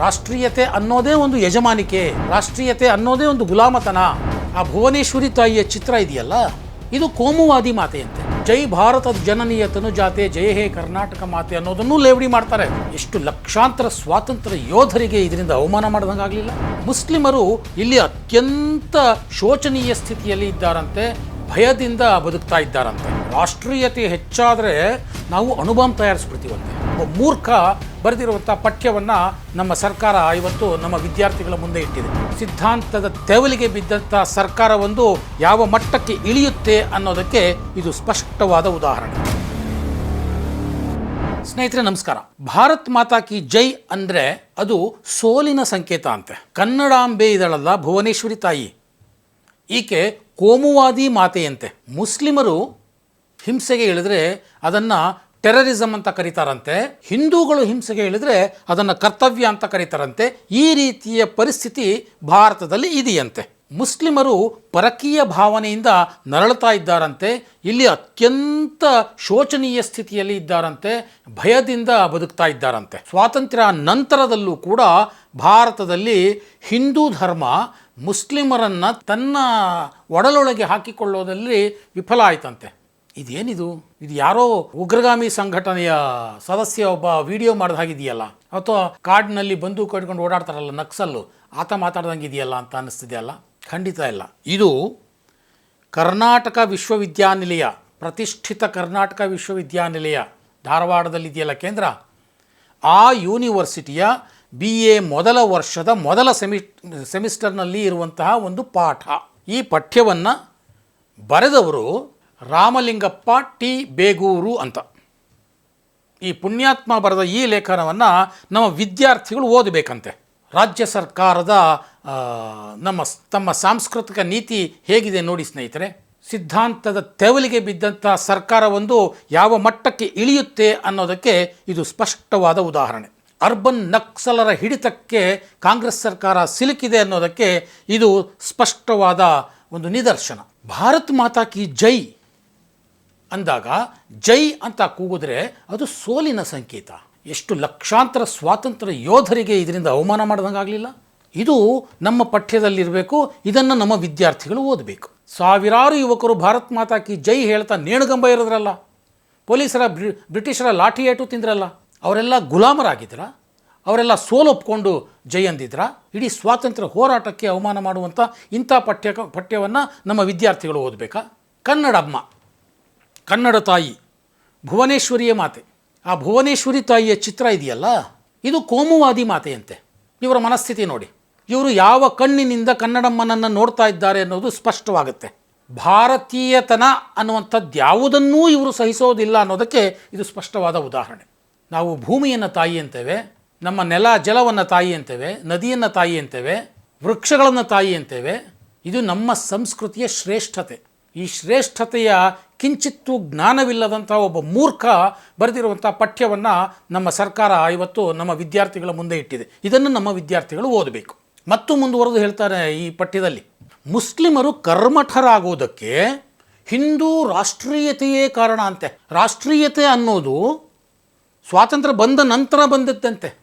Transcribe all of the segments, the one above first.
ರಾಷ್ಟ್ರೀಯತೆ ಅನ್ನೋದೇ ಒಂದು ಯಜಮಾನಿಕೆ, ರಾಷ್ಟ್ರೀಯತೆ ಅನ್ನೋದೇ ಒಂದು ಗುಲಾಮತನ. ಆ ಭುವನೇಶ್ವರಿ ತಾಯಿಯ ಚಿತ್ರ ಇದೆಯಲ್ಲ? ಇದು ಕೋಮುವಾದಿ ಮಾತೆಯಂತೆ. ಜೈ ಭಾರತದ ಜನನೀಯ ತನುಜಾತೆ ಜಯ ಹೇ ಕರ್ನಾಟಕ ಮಾತೆ ಅನ್ನೋದನ್ನು ಲೇವಡಿ ಮಾಡ್ತಾರೆ. ಎಷ್ಟು ಲಕ್ಷಾಂತರ ಸ್ವಾತಂತ್ರ್ಯ ಯೋಧರಿಗೆ ಇದರಿಂದ ಅವಮಾನ ಮಾಡಿದಂಗಾಗಲಿಲ್ಲ. ಮುಸ್ಲಿಮರು ಇಲ್ಲಿ ಅತ್ಯಂತ ಶೋಚನೀಯ ಸ್ಥಿತಿಯಲ್ಲಿ ಇದ್ದಾರಂತೆ, ಭಯದಿಂದ ಬದುಕ್ತಾ ಇದ್ದಾರಂತೆ. ರಾಷ್ಟ್ರೀಯತೆ ಹೆಚ್ಚಾದರೆ ನಾವು ಅಣುಬಾಂಬ್ ತಯಾರಿಸ್ಬಿಡ್ತೀವಂತೆ. ಒಬ್ಬ ಮೂರ್ಖ ಬರೆದಿರುವಂಥ ಪಠ್ಯವನ್ನು ನಮ್ಮ ಸರ್ಕಾರ ಇವತ್ತು ನಮ್ಮ ವಿದ್ಯಾರ್ಥಿಗಳ ಮುಂದೆ ಇಟ್ಟಿದೆ. ಸಿದ್ಧಾಂತದ ತೆವಲಿಗೆ ಬಿದ್ದಂಥ ಸರ್ಕಾರವೊಂದು ಯಾವ ಮಟ್ಟಕ್ಕೆ ಇಳಿಯುತ್ತೆ ಅನ್ನೋದಕ್ಕೆ ಇದು ಸ್ಪಷ್ಟವಾದ ಉದಾಹರಣೆ. ಸ್ನೇಹಿತರೆ, ನಮಸ್ಕಾರ. ಭಾರತ್ ಮಾತಾ ಕಿ ಜೈ ಅಂದರೆ ಅದು ಸೋಲಿನ ಸಂಕೇತ ಅಂತೆ. ಕನ್ನಡಾಂಬೆ ಇದಳಲ್ಲ ಭುವನೇಶ್ವರಿ ತಾಯಿ. ಈಕೆ ಕೋಮುವಾದಿ ಮಾತೆಯಂತೆ. ಮುಸ್ಲಿಮರು ಹಿಂಸೆಗೆ ಇಳಿದ್ರೆ ಅದನ್ನು ಟೆರರಿಸಮ್ ಅಂತ ಕರೀತಾರಂತೆ. ಹಿಂದೂಗಳು ಹಿಂಸೆಗೆ ಹೇಳಿದರೆ ಅದನ್ನು ಕರ್ತವ್ಯ ಅಂತ ಕರೀತಾರಂತೆ. ಈ ರೀತಿಯ ಪರಿಸ್ಥಿತಿ ಭಾರತದಲ್ಲಿ ಇದೆಯಂತೆ. ಮುಸ್ಲಿಮರು ಪರಕೀಯ ಭಾವನೆಯಿಂದ ನರಳುತ್ತಾ ಇದ್ದಾರಂತೆ. ಇಲ್ಲಿ ಅತ್ಯಂತ ಶೋಚನೀಯ ಸ್ಥಿತಿಯಲ್ಲಿ ಇದ್ದಾರಂತೆ. ಭಯದಿಂದ ಬದುಕ್ತಾ ಇದ್ದಾರಂತೆ. ಸ್ವಾತಂತ್ರ್ಯ ನಂತರದಲ್ಲೂ ಕೂಡ ಭಾರತದಲ್ಲಿ ಹಿಂದೂ ಧರ್ಮ ಮುಸ್ಲಿಮರನ್ನು ತನ್ನ ಒಡಲೊಳಗೆ ಹಾಕಿಕೊಳ್ಳೋದಲ್ಲಿ ವಿಫಲ ಆಯ್ತಂತೆ. ಇದೇನಿದು? ಇದು ಯಾರೋ ಉಗ್ರಗಾಮಿ ಸಂಘಟನೆಯ ಸದಸ್ಯ ಒಬ್ಬ ವಿಡಿಯೋ ಮಾಡಿದ ಹಾಗಿದೆಯಲ್ಲ ಅಥವಾ ಕಾಡಿನಲ್ಲಿ ಬಂದೂಕು ಕಟ್ಕೊಂಡು ಓಡಾಡ್ತಾರಲ್ಲ ನಕ್ಸಲ್ಲು, ಆತ ಮಾತಾಡ್ದಂಗೆ ಇದೆಯಲ್ಲ ಅಂತ ಅನ್ನಿಸ್ತಿದೆಯಲ್ಲ ಖಂಡಿತ ಇಲ್ಲ. ಇದು ಕರ್ನಾಟಕ ವಿಶ್ವವಿದ್ಯಾನಿಲಯ, ಪ್ರತಿಷ್ಠಿತ ಕರ್ನಾಟಕ ವಿಶ್ವವಿದ್ಯಾನಿಲಯ ಧಾರವಾಡದಲ್ಲಿದೆಯಲ್ಲ ಕೇಂದ್ರ? ಆ ಯೂನಿವರ್ಸಿಟಿಯ ಬಿ ಎ ಮೊದಲ ವರ್ಷದ ಮೊದಲ ಸೆಮಿ, ಸೆಮಿಸ್ಟರ್ನಲ್ಲಿ ಇರುವಂತಹ ಒಂದು ಪಾಠ. ಈ ಪಠ್ಯವನ್ನು ಬರೆದವರು ರಾಮಲಿಂಗಪ್ಪ ಟಿ ಬೇಗೂರು ಅಂತ. ಈ ಪುಣ್ಯಾತ್ಮ ಬರೆದ ಈ ಲೇಖನವನ್ನು ನಮ್ಮ ವಿದ್ಯಾರ್ಥಿಗಳು ಓದಬೇಕಂತೆ. ರಾಜ್ಯ ಸರ್ಕಾರದ ನಮ್ಮ ತಮ್ಮ ಸಾಂಸ್ಕೃತಿಕ ನೀತಿ ಹೇಗಿದೆ ನೋಡಿ ಸ್ನೇಹಿತರೆ? ಸಿದ್ಧಾಂತದ ತೆವಲಿಗೆ ಬಿದ್ದಂಥ ಸರ್ಕಾರವೊಂದು ಯಾವ ಮಟ್ಟಕ್ಕೆ ಇಳಿಯುತ್ತೆ ಅನ್ನೋದಕ್ಕೆ ಇದು ಸ್ಪಷ್ಟವಾದ ಉದಾಹರಣೆ. ಅರ್ಬನ್ ನಕ್ಸಲರ ಹಿಡಿತಕ್ಕೆ ಕಾಂಗ್ರೆಸ್ ಸರ್ಕಾರ ಸಿಲುಕಿದೆ ಅನ್ನೋದಕ್ಕೆ ಇದು ಸ್ಪಷ್ಟವಾದ ಒಂದು ನಿದರ್ಶನ. ಭಾರತ್ ಮಾತಾ ಕಿ ಜೈ! ಅಂದಾಗ ಜೈ ಅಂತ ಕೂಗಿದ್ರೆ ಅದು ಸೋಲಿನ ಸಂಕೇತ. ಎಷ್ಟು ಲಕ್ಷಾಂತರ ಸ್ವಾತಂತ್ರ್ಯ ಯೋಧರಿಗೆ ಇದರಿಂದ ಅವಮಾನ ಮಾಡ್ದಂಗಾಗಲಿಲ್ಲ ಇದು ನಮ್ಮ ಪಠ್ಯದಲ್ಲಿರಬೇಕು, ಇದನ್ನು ನಮ್ಮ ವಿದ್ಯಾರ್ಥಿಗಳು ಓದಬೇಕು. ಸಾವಿರಾರು ಯುವಕರು ಭಾರತ್ ಮಾತಾಕಿ ಜೈ ಹೇಳ್ತಾ ನೇಣುಗಂಬ ಇರೋದ್ರಲ್ಲ. ಪೊಲೀಸರ, ಬ್ರಿ, ಬ್ರಿಟಿಷರ ಲಾಠಿ ಏಟು ತಿಂದ್ರಲ್ಲ. ಅವರೆಲ್ಲ ಗುಲಾಮರಾಗಿದ್ರ? ಅವರೆಲ್ಲ ಸೋಲೊಪ್ಕೊಂಡು ಜೈ ಅಂದಿದ್ರ? ಇಡೀ ಸ್ವಾತಂತ್ರ್ಯ ಹೋರಾಟಕ್ಕೆ ಅವಮಾನ ಮಾಡುವಂಥ ಇಂಥ ಪಠ್ಯ ಪಠ್ಯವನ್ನು ನಮ್ಮ ವಿದ್ಯಾರ್ಥಿಗಳು ಓದಬೇಕಾ? ಕನ್ನಡಮ್ಮ. ಕನ್ನಡ ತಾಯಿ, ಭುವನೇಶ್ವರಿಯ ಮಾತೆ. ಆ ಭುವನೇಶ್ವರಿ ತಾಯಿಯ ಚಿತ್ರ ಇದೆಯಲ್ಲ? ಇದು ಕೋಮುವಾದಿ ಮಾತೆಯಂತೆ. ಇವರ ಮನಸ್ಥಿತಿ ನೋಡಿ. ಇವರು ಯಾವ ಕಣ್ಣಿನಿಂದ ಕನ್ನಡಮ್ಮನನ್ನು ನೋಡ್ತಾ ಇದ್ದಾರೆ ಅನ್ನೋದು ಸ್ಪಷ್ಟವಾಗುತ್ತೆ. ಭಾರತೀಯತನ ಅನ್ನುವಂಥದ್ದು ಯಾವುದನ್ನೂ ಇವರು ಸಹಿಸೋದಿಲ್ಲ ಅನ್ನೋದಕ್ಕೆ ಇದು ಸ್ಪಷ್ಟವಾದ ಉದಾಹರಣೆ. ನಾವು ಭೂಮಿಯನ್ನು ತಾಯಿ ಅಂತೇವೆ, ನಮ್ಮ ನೆಲ ಜಲವನ್ನು ತಾಯಿ ಅಂತೇವೆ, ನದಿಯನ್ನು ತಾಯಿ ಅಂತೇವೆ, ವೃಕ್ಷಗಳನ್ನು ತಾಯಿ ಅಂತೇವೆ. ಇದು ನಮ್ಮ ಸಂಸ್ಕೃತಿಯ ಶ್ರೇಷ್ಠತೆ. ಈ ಶ್ರೇಷ್ಠತೆಯ ಕಿಂಚಿತ್ತೂ ಜ್ಞಾನವಿಲ್ಲದಂಥ ಒಬ್ಬ ಮೂರ್ಖ ಬರೆದಿರುವಂಥ ಪಠ್ಯವನ್ನು ನಮ್ಮ ಸರ್ಕಾರ ಇವತ್ತು ನಮ್ಮ ವಿದ್ಯಾರ್ಥಿಗಳ ಮುಂದೆ ಇಟ್ಟಿದೆ. ಇದನ್ನು ನಮ್ಮ ವಿದ್ಯಾರ್ಥಿಗಳು ಓದಬೇಕು. ಮತ್ತು ಮುಂದುವರೆದು ಹೇಳ್ತಾರೆ ಈ ಪಠ್ಯದಲ್ಲಿ. ಮುಸ್ಲಿಮರು ಕರ್ಮಠರಾಗುವುದಕ್ಕೆ ಹಿಂದೂ ರಾಷ್ಟ್ರೀಯತೆಯೇ ಕಾರಣ ಅಂತೆ. ರಾಷ್ಟ್ರೀಯತೆ ಅನ್ನೋದು ಸ್ವಾತಂತ್ರ್ಯ ಬಂದ ನಂತರ ಬಂದದ್ದಂತೆ.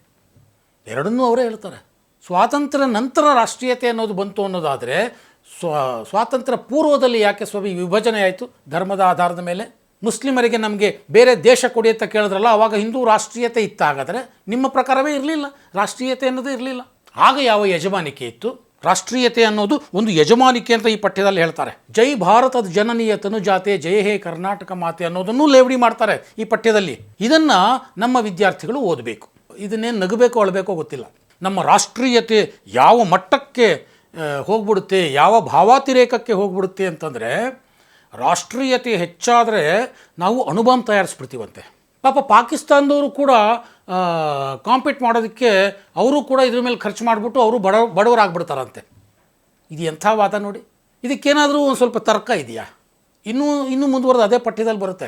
ಎರಡನ್ನೂ ಅವರೇ ಹೇಳ್ತಾರೆ. ಸ್ವಾತಂತ್ರ್ಯ ನಂತರ ರಾಷ್ಟ್ರೀಯತೆ ಅನ್ನೋದು ಬಂತು ಅನ್ನೋದಾದರೆ ಸ್ವ, ಸ್ವಾತಂತ್ರ್ಯ ಪೂರ್ವದಲ್ಲಿ ಯಾಕೆ ಸ್ವಾಮಿ ವಿಭಜನೆ ಆಯಿತು? ಧರ್ಮದ ಆಧಾರದ ಮೇಲೆ? ಮುಸ್ಲಿಮರಿಗೆ ನಮಗೆ ಬೇರೆ ದೇಶ ಕೊಡಿ ಅಂತ ಕೇಳಿದ್ರಲ್ಲ ಆವಾಗ ಹಿಂದೂ ರಾಷ್ಟ್ರೀಯತೆ ಇತ್ತಾಗಾದರೆ ನಿಮ್ಮ ಪ್ರಕಾರವೇ ಇರಲಿಲ್ಲ. ರಾಷ್ಟ್ರೀಯತೆ ಅನ್ನೋದು ಇರಲಿಲ್ಲ. ಆಗ ಯಾವ ಯಜಮಾನಿಕೆ ಇತ್ತು? ರಾಷ್ಟ್ರೀಯತೆ ಅನ್ನೋದು ಒಂದು ಯಜಮಾನಿಕೆ ಅಂತ ಈ ಪಠ್ಯದಲ್ಲಿ ಹೇಳ್ತಾರೆ. ಜೈ ಭಾರತದ ಜನನೀಯ ತನುಜಾತೆ ಜಯ ಹೇ ಕರ್ನಾಟಕ ಮಾತೆ ಅನ್ನೋದನ್ನು ಲೇವಡಿ ಮಾಡ್ತಾರೆ ಈ ಪಠ್ಯದಲ್ಲಿ. ಇದನ್ನು ನಮ್ಮ ವಿದ್ಯಾರ್ಥಿಗಳು ಓದಬೇಕು. ಇದನ್ನೇನು ನಗಬೇಕೋ ಅಳಬೇಕೋ ಗೊತ್ತಿಲ್ಲ. ನಮ್ಮ ರಾಷ್ಟ್ರೀಯತೆ ಯಾವ ಮಟ್ಟಕ್ಕೆ ಹೋಗ್ಬಿಡುತ್ತೆ. ಯಾವ ಭಾವಾತಿರೇಕಕ್ಕೆ ಹೋಗ್ಬಿಡುತ್ತೆ ಅಂತಂದರೆ ರಾಷ್ಟ್ರೀಯತೆ ಹೆಚ್ಚಾದರೆ ನಾವು ಅಣುಬಾಂಬ್ ತಯಾರಿಸ್ಬಿಡ್ತೀವಂತೆ. ಪಾಪ ಪಾಕಿಸ್ತಾನದವರು ಕೂಡ ಕಾಂಪೀಟ್ ಮಾಡೋದಕ್ಕೆ ಅವರು ಕೂಡ ಇದ್ರ ಮೇಲೆ ಖರ್ಚು ಮಾಡಿಬಿಟ್ಟು ಅವರು ಬಡ, ಬಡವರಾಗ್ಬಿಡ್ತಾರಂತೆ. ಇದು ಎಂಥ ವಾದ ನೋಡಿ. ಇದಕ್ಕೇನಾದರೂ ಒಂದು ಸ್ವಲ್ಪ ತರ್ಕ ಇದೆಯಾ? ಇನ್ನೂ ಇನ್ನೂ ಮುಂದುವರೆದು ಅದೇ ಪಠ್ಯದಲ್ಲಿ ಬರುತ್ತೆ.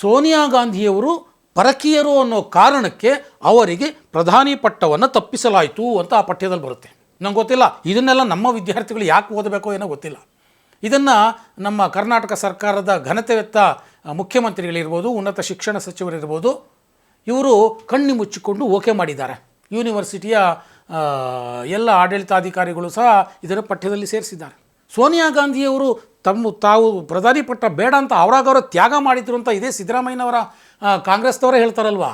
ಸೋನಿಯಾ ಗಾಂಧಿಯವರು ಪರಕೀಯರು ಅನ್ನೋ ಕಾರಣಕ್ಕೆ ಅವರಿಗೆ ಪ್ರಧಾನಿ ಪಟ್ಟವನ್ನು ತಪ್ಪಿಸಲಾಯಿತು ಅಂತ ಆ ಪಠ್ಯದಲ್ಲಿ ಬರುತ್ತೆ. ನಂಗೆ ಗೊತ್ತಿಲ್ಲ. ಇದನ್ನೆಲ್ಲ ನಮ್ಮ ವಿದ್ಯಾರ್ಥಿಗಳು ಯಾಕೆ ಓದಬೇಕೋ ಏನೋ ಗೊತ್ತಿಲ್ಲ. ಇದನ್ನು ನಮ್ಮ ಕರ್ನಾಟಕ ಸರ್ಕಾರದ ಘನತೆವೆತ್ತ ಮುಖ್ಯಮಂತ್ರಿಗಳಿರ್ಬೋದು, ಉನ್ನತ ಶಿಕ್ಷಣ ಸಚಿವರಿರ್ಬೋದು, ಇವರು ಕಣ್ಣಿ ಮುಚ್ಚಿಕೊಂಡು ಓಕೆ ಮಾಡಿದ್ದಾರೆ. ಯೂನಿವರ್ಸಿಟಿಯ ಎಲ್ಲ ಆಡಳಿತಾಧಿಕಾರಿಗಳು ಸಹ ಇದರ ಪಠ್ಯದಲ್ಲಿ ಸೇರಿಸಿದ್ದಾರೆ. ಸೋನಿಯಾ ಗಾಂಧಿಯವರು ತಮ್ಮ ತಾವು ಪ್ರಧಾನಿ ಪಟ್ಟ ಬೇಡ ಅಂತ ಅವರಾಗವರ ತ್ಯಾಗ ಮಾಡಿದ್ರು ಅಂತ ಇದೇ ಸಿದ್ದರಾಮಯ್ಯನವರ ಕಾಂಗ್ರೆಸ್ನವರೇ ಹೇಳ್ತಾರಲ್ವಾ?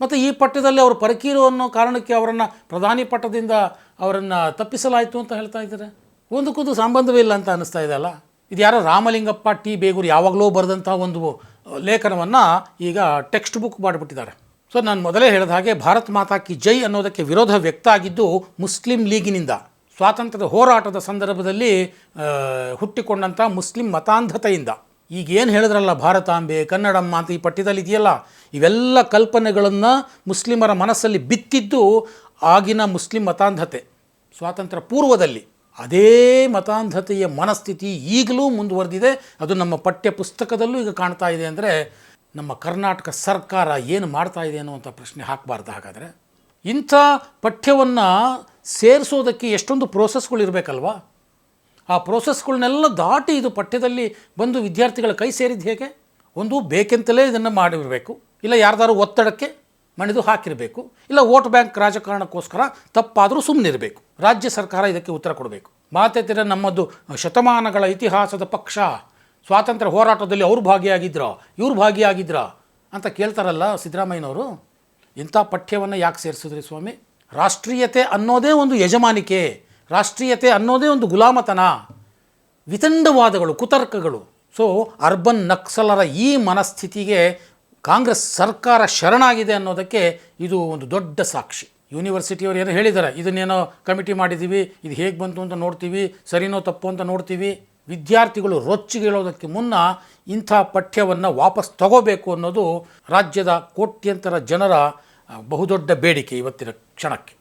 ಮತ್ತು ಈ ಪಟ್ಟದಲ್ಲಿ ಅವರು ಪರಕೀರು ಅನ್ನೋ ಕಾರಣಕ್ಕೆ ಅವರನ್ನು ಪ್ರಧಾನಿ ಪಟ್ಟದಿಂದ ಅವರನ್ನು ತಪ್ಪಿಸಲಾಯಿತು ಅಂತ ಹೇಳ್ತಾ ಇದ್ದಾರೆ. ಒಂದಕ್ಕೊಂದು ಸಂಬಂಧವೇ ಇಲ್ಲ ಅಂತ ಅನ್ನಿಸ್ತಾ ಇದೆ ಅಲ್ಲ? ಇದು ಯಾರೋ ರಾಮಲಿಂಗಪ್ಪ ಟಿ ಬೇಗೂರು ಯಾವಾಗಲೂ ಬರೆದಂಥ ಒಂದು ಲೇಖನವನ್ನು ಈಗ ಟೆಕ್ಸ್ಟ್ ಬುಕ್ ಮಾಡಿಬಿಟ್ಟಿದ್ದಾರೆ. ಸೊ ನಾನು ಮೊದಲೇ ಹೇಳಿದ ಹಾಗೆ ಭಾರತ್ ಮಾತಾ ಕಿ ಜೈ ಅನ್ನೋದಕ್ಕೆ ವಿರೋಧ ವ್ಯಕ್ತ ಆಗಿದ್ದು ಮುಸ್ಲಿಂ ಲೀಗಿನಿಂದ. ಸ್ವಾತಂತ್ರ್ಯದ ಹೋರಾಟದ ಸಂದರ್ಭದಲ್ಲಿ ಹುಟ್ಟಿಕೊಂಡಂಥ ಮುಸ್ಲಿಂ ಮತಾಂಧತೆಯಿಂದ. ಈಗೇನು ಹೇಳಿದ್ರಲ್ಲ ಭಾರತಾಂಬೆ ಕನ್ನಡಮ್ಮ ಅಂತ ಈ ಪಠ್ಯದಲ್ಲಿ ಇದೆಯಲ್ಲ ಇವೆಲ್ಲ ಕಲ್ಪನೆಗಳನ್ನು ಮುಸ್ಲಿಮರ ಮನಸ್ಸಲ್ಲಿ ಬಿತ್ತಿದ್ದು ಆಗಿನ ಮುಸ್ಲಿಂ ಮತಾಂಧತೆ, ಸ್ವಾತಂತ್ರ್ಯ ಪೂರ್ವದಲ್ಲಿ. ಅದೇ ಮತಾಂಧತೆಯ ಮನಸ್ಥಿತಿ ಈಗಲೂ ಮುಂದುವರೆದಿದೆ. ಅದು ನಮ್ಮ ಪಠ್ಯ ಪುಸ್ತಕದಲ್ಲೂ ಈಗ ಕಾಣ್ತಾ ಇದೆ ಅಂದರೆ ನಮ್ಮ ಕರ್ನಾಟಕ ಸರ್ಕಾರ ಏನು ಮಾಡ್ತಾ ಇದೆ ಅನ್ನುವಂಥ ಪ್ರಶ್ನೆ ಹಾಕಬಾರ್ದು ಹಾಗಾದರೆ. ಇಂಥ ಪಠ್ಯವನ್ನು ಸೇರಿಸೋದಕ್ಕೆ ಎಷ್ಟೊಂದು ಪ್ರೋಸೆಸ್ಗಳಿರಬೇಕಲ್ವಾ ಆ ಪ್ರೋಸೆಸ್ಗಳನ್ನೆಲ್ಲ ದಾಟಿ ಇದು ಪಠ್ಯದಲ್ಲಿ ಬಂದು ವಿದ್ಯಾರ್ಥಿಗಳ ಕೈ ಸೇರಿದ್ದು ಹೇಗೆ? ಒಂದು ಬೇಕೆಂತಲೇ ಇದನ್ನು ಮಾಡಿರಬೇಕು. ಇಲ್ಲ ಯಾರ್ದಾರು ಒತ್ತಡಕ್ಕೆ ಮಣಿದು ಹಾಕಿರಬೇಕು, ಇಲ್ಲ ವೋಟ್ ಬ್ಯಾಂಕ್ ರಾಜಕಾರಣಕ್ಕೋಸ್ಕರ ತಪ್ಪಾದರೂ ಸುಮ್ಮನಿರಬೇಕು ರಾಜ್ಯ ಸರ್ಕಾರ ಇದಕ್ಕೆ ಉತ್ತರ ಕೊಡಬೇಕು. ಮಾತೆತ್ತಿರ ನಮ್ಮದು ಶತಮಾನಗಳ ಇತಿಹಾಸದ ಪಕ್ಷ. ಸ್ವಾತಂತ್ರ್ಯ ಹೋರಾಟದಲ್ಲಿ ಅವ್ರು ಭಾಗಿಯಾಗಿದ್ರ, ಇವ್ರು ಭಾಗಿಯಾಗಿದ್ರ ಅಂತ ಕೇಳ್ತಾರಲ್ಲ ಸಿದ್ದರಾಮಯ್ಯನವರು? ಇಂಥ ಪಠ್ಯವನ್ನು ಯಾಕೆ ಸೇರಿಸಿದ್ರಿ ಸ್ವಾಮಿ? ರಾಷ್ಟ್ರೀಯತೆ ಅನ್ನೋದೇ ಒಂದು ಯಜಮಾನಿಕೆ. ರಾಷ್ಟ್ರೀಯತೆ ಅನ್ನೋದೇ ಒಂದು ಗುಲಾಮತನ. ವಿತಂಡವಾದಗಳು, ಕುತರ್ಕಗಳು. ಸೊ ಅರ್ಬನ್ ನಕ್ಸಲರ ಈ ಮನಸ್ಥಿತಿಗೆ ಕಾಂಗ್ರೆಸ್ ಸರ್ಕಾರ ಶರಣಾಗಿದೆ ಅನ್ನೋದಕ್ಕೆ ಇದು ಒಂದು ದೊಡ್ಡ ಸಾಕ್ಷಿ. ಯೂನಿವರ್ಸಿಟಿಯವರು ಏನೋ ಹೇಳಿದ್ದಾರೆ ಇದನ್ನೇನೋ ಕಮಿಟಿ ಮಾಡಿದ್ದೀವಿ ಇದು ಹೇಗೆ ಬಂತು ಅಂತ ನೋಡ್ತೀವಿ, ಸರಿನೋ ತಪ್ಪು ಅಂತ ನೋಡ್ತೀವಿ. ವಿದ್ಯಾರ್ಥಿಗಳು ರೊಚ್ಚಿಗೇಳೋದಕ್ಕೆ ಮುನ್ನ ಇಂಥ ಪಠ್ಯವನ್ನು ವಾಪಸ್ ತಗೋಬೇಕು ಅನ್ನೋದು ರಾಜ್ಯದ ಕೋಟ್ಯಂತರ ಜನರ ಬಹುದೊಡ್ಡ ಬೇಡಿಕೆ ಇವತ್ತಿನ ಕ್ಷಣಕ್ಕೆ.